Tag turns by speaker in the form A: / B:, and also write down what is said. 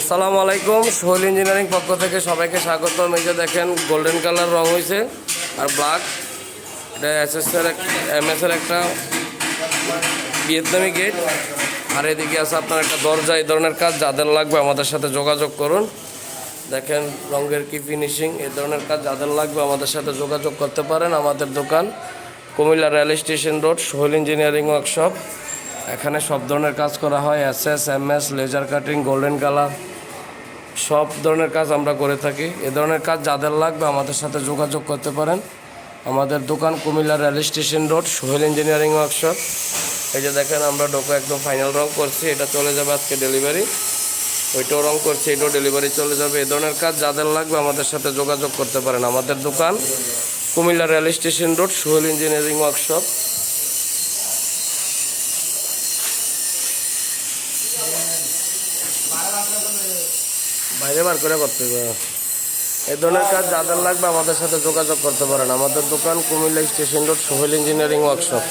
A: আসসালামু আলাইকুম, সোহেল ইঞ্জিনিয়ারিং পক্ষ থেকে সবাইকে স্বাগতম। এই যে দেখেন গোল্ডেন কালার রং হয়েছে আর ব্ল্যাক এটা এস এস এর এম এর একটা ভিয়েতনামি গেট আর এদিকে আছে আপনার একটা দরজা, এই ধরনের কাজ যাদের লাগবে আমাদের সাথে যোগাযোগ করুন। দেখেন, রঙের কি ফিনিশিং এই ধরনের কাজ যাদের লাগবে আমাদের সাথে যোগাযোগ করতে পারেন আমাদের দোকান, Comilla rail station road, Sohel engineering workshop এখানে সব ধরনের কাজ করা হয় S S M S laser cutting, golden colour, সব ধরনের কাজ আমরা করে থাকি। এ ধরনের কাজ যাদের লাগবে আমাদের সাথে যোগাযোগ করতে পারেন। আমাদের দোকান Comilla rail station road, Sohel engineering workshop. এই যে দেখেন, আমরা ডোকো একদম ফাইনাল রং করছি, এটা চলে যাবে আজকে ডেলিভারি। ওইটাও রং করছি, এটাও ডেলিভারি চলে যাবে। এ ধরনের কাজ যাদের লাগবে আমাদের সাথে যোগাযোগ করতে পারেন। আমাদের দোকান Comilla rail station road, Sohel engineering workshop. বাইরে বার করে করতে হবে। এই ধরনের কাজ যাদের লাগবে আমাদের সাথে যোগাযোগ করতে পারেন। আমাদের দোকান Comilla station road Sohel engineering workshop.